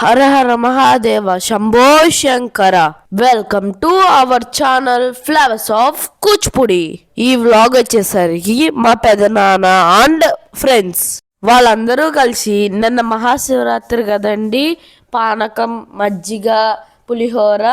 Hara Hara Mahadeva Shambho Shankara. Welcome to our channel flowers of Kuchipudi ఈ vlog వచ్చేసరికి మా పెదనాన్న and friends వాళ్ళందరూ కలిసి నిన్న మహాశివరాత్రి కదండి పానకం మజ్జిగ పులిహోర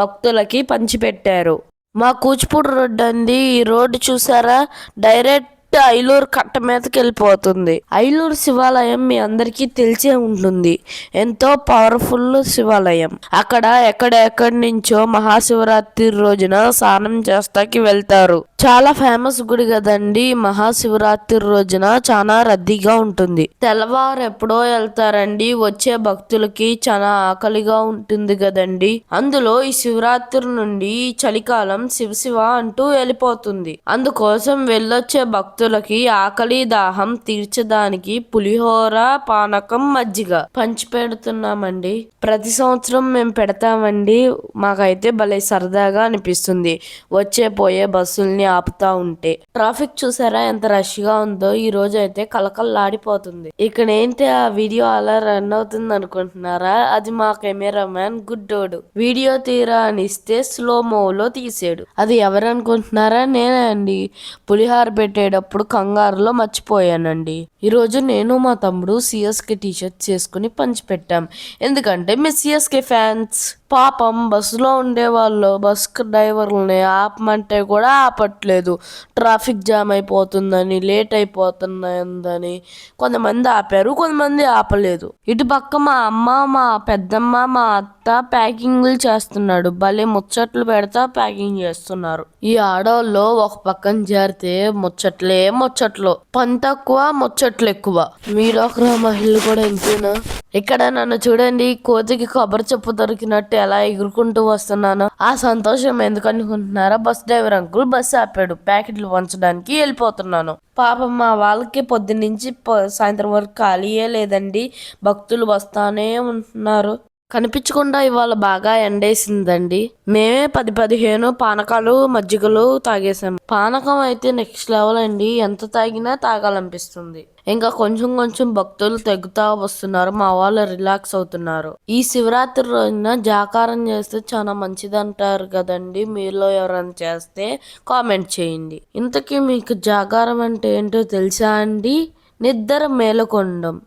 భక్తులకి పంచిపెట్టారు. మా కూచిపూడి రోడ్డు అండి ఈ రోడ్డు చూసారా? డైరెక్ట్ ఐలూరు కట్ట మీదకి వెళ్ళిపోతుంది. ఐలూరు శివాలయం మీ అందరికీ తెలిసే ఉంటుంది. ఎంతో పవర్ఫుల్ శివాలయం. అక్కడ ఎక్కడెక్కడి నుంచో మహాశివరాత్రి రోజున స్నానం చేస్తాకి వెళ్తారు. చాలా ఫేమస్ గుడి కదండి. మహాశివరాత్రి రోజున చాలా రద్దీగా ఉంటుంది. తెల్లవారు ఎప్పుడో వెళ్తారండి. వచ్చే భక్తులకి చాలా ఆకలిగా ఉంటుంది కదండి. అందులో ఈ శివరాత్రి నుండి చలికాలం శివ శివ అంటూ వెళ్ళిపోతుంది. అందుకోసం వెళ్ళొచ్చే భక్తులకి ఆకలి దాహం తీర్చడానికి పులిహోర పానకం మజ్జిగ పంచి పెడుతున్నామండి. ప్రతి సంవత్సరం మేము పెడతామండి. మాకైతే భలే సరదాగా అనిపిస్తుంది. వచ్చే పోయే బస్సుల్ని ఆపుతా ఉంటే. ట్రాఫిక్ చూసారా ఎంత రష్గా ఉందో? ఈ రోజు అయితే కలకల్లాడిపోతుంది ఇక్కడ ఏంటి ఆ వీడియో అలా రన్ అవుతుంది అనుకుంటున్నారా? అది మా కెమెరామ్యాన్ గుడ్డోడు. వీడియో తీరా అని ఇస్తే స్లో మోలో తీసాడు. అది ఎవరు అనుకుంటున్నారా? నేనే అండి. పులిహార పెట్టేటప్పుడు కంగారులో మర్చిపోయానండి. ఈరోజు నేను మా తమ్ముడు సిఎస్కే టీ షర్ట్ చేసుకుని పంచిపెట్టాం ఎందుకంటే మీ సిఎస్కే ఫ్యాన్స్ పాపం బస్సులో ఉండే వాళ్ళు బస్ డ్రైవర్లని ఆపమంటే కూడా ఆపట్లేదు. ట్రాఫిక్ జామ్ అయిపోతుందని లేట్ అయిపోతుందని కొంతమంది ఆపారు కొంతమంది ఆపలేదు. ఇటు పక్క మా అమ్మ మా పెద్దమ్మ మా అత్త ప్యాకింగ్లు చేస్తున్నాడు. భలే ముచ్చట్లు పెడతా ప్యాకింగ్ చేస్తున్నారు. ఈ ఆడవాళ్ళు ఒక పక్కన చేరితే ముచ్చట్లే ముచ్చట్లు. పని తక్కువ ముచ్చట్లు ఎక్కువ మీరు ఒక మహిళలు కూడా ఇంతేనా? ఇక్కడ నన్ను చూడండి కోతికి కొబ్బరి చెప్పు దొరికినట్టు ఎలా ఎగురుకుంటూ వస్తున్నాను. ఆ సంతోషం ఎందుకనుకుంటున్నారా? బస్ డ్రైవర్ అంకుల్ బస్సు ఆపాడు. ప్యాకెట్లు పంచడానికి వెళ్ళిపోతున్నాను. పాపం మా వాళ్ళకి పొద్దున్నుంచి సాయంత్రం వరకు ఖాళీయే లేదండి. భక్తులు వస్తానే ఉంటున్నారు. కనిపించకుండా ఇవాళ బాగా ఎండేసిందండి. మేమే పది పదిహేను పానకాలు మజ్జిగలు తాగేసాం. పానకం అయితే నెక్స్ట్ లెవెల్ అండి. ఎంత తాగినా తాగాలనిపిస్తుంది. ఇంకా కొంచెం కొంచెం భక్తులు తగ్గుతా వస్తున్నారు. మా వాళ్ళు రిలాక్స్ అవుతున్నారు. ఈ శివరాత్రి రోజున జాకారం చేస్తే చాలా మంచిది అంటారు కదండి. మీలో ఎవరైనా చేస్తే కామెంట్ చేయండి. ఇంతకీ మీకు జాగారం అంటే ఏంటో తెలుసా అండి? నిద్ర మేలుకొండం.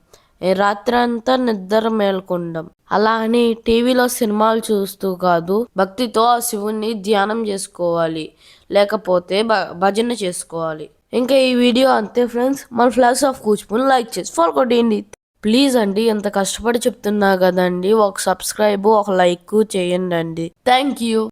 రాత్రంతా నిద్ర మేల్కొండం. అలా అని టీవీలో సినిమాలు చూస్తూ కాదు భక్తితో ఆ శివుణ్ణి ధ్యానం చేసుకోవాలి. లేకపోతే భ- భజన చేసుకోవాలి. ఇంకా ఈ వీడియో అంతే ఫ్రెండ్స్. మన ఫ్లాగ్స్ ఆఫ్ కూచిపూని లైక్ చేసి ఫాలో కొట్టేయండి. ప్లీజ్ అండి ఎంత కష్టపడి చెప్తున్నా కదండి. ఒక సబ్స్క్రైబ్ ఒక లైక్ చేయండి అండి థ్యాంక్ యూ.